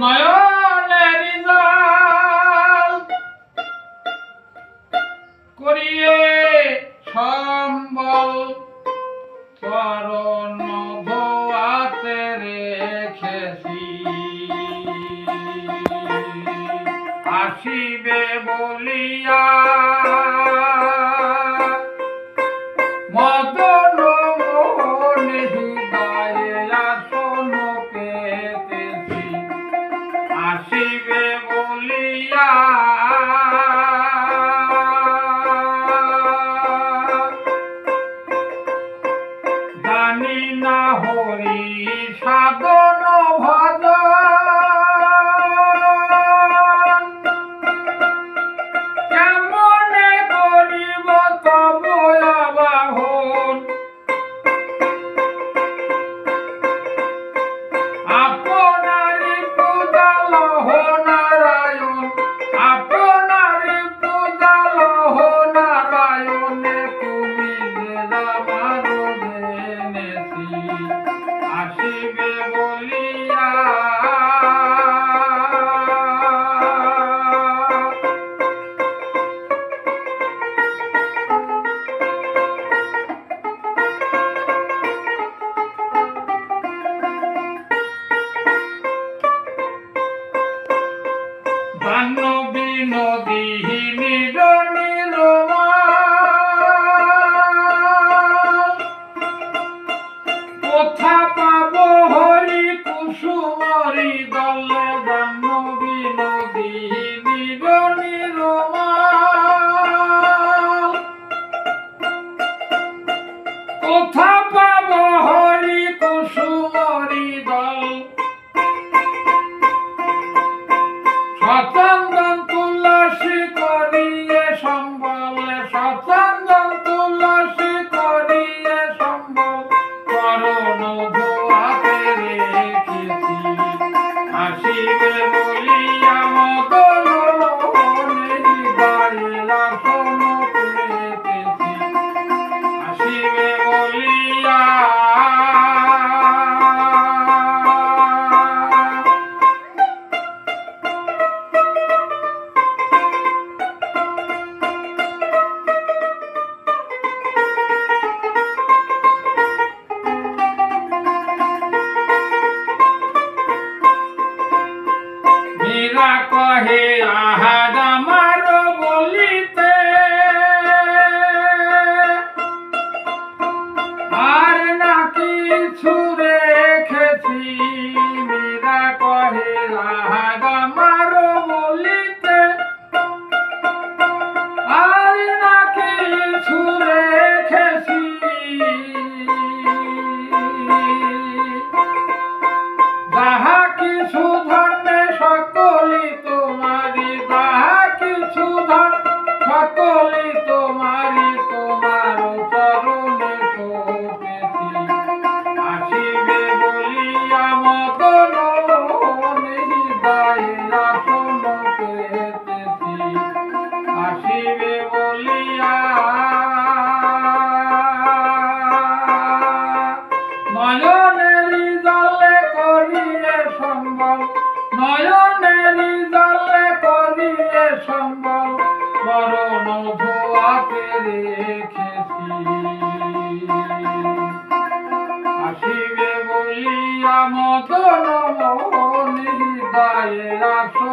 নয়নের জল করিয়ে সম্বল চরণ ধোয়াতে রেখেছি। আসিবে বলিয়া মদন বলিয়া জানি না হরি সাধন আসিবে বলিয়া। বান্য বিনোদী Lady Dolly. মীরা কহে আহাদ আমার বলিতে। আর না কিছু নয়নের জলে করিয়ে সম্বল নয়নের জলে করিয়ে সম্বল মরণ ধোয়াতে রেখেছি। আসিবে বলিয়া মদন মনি দায়ে আসো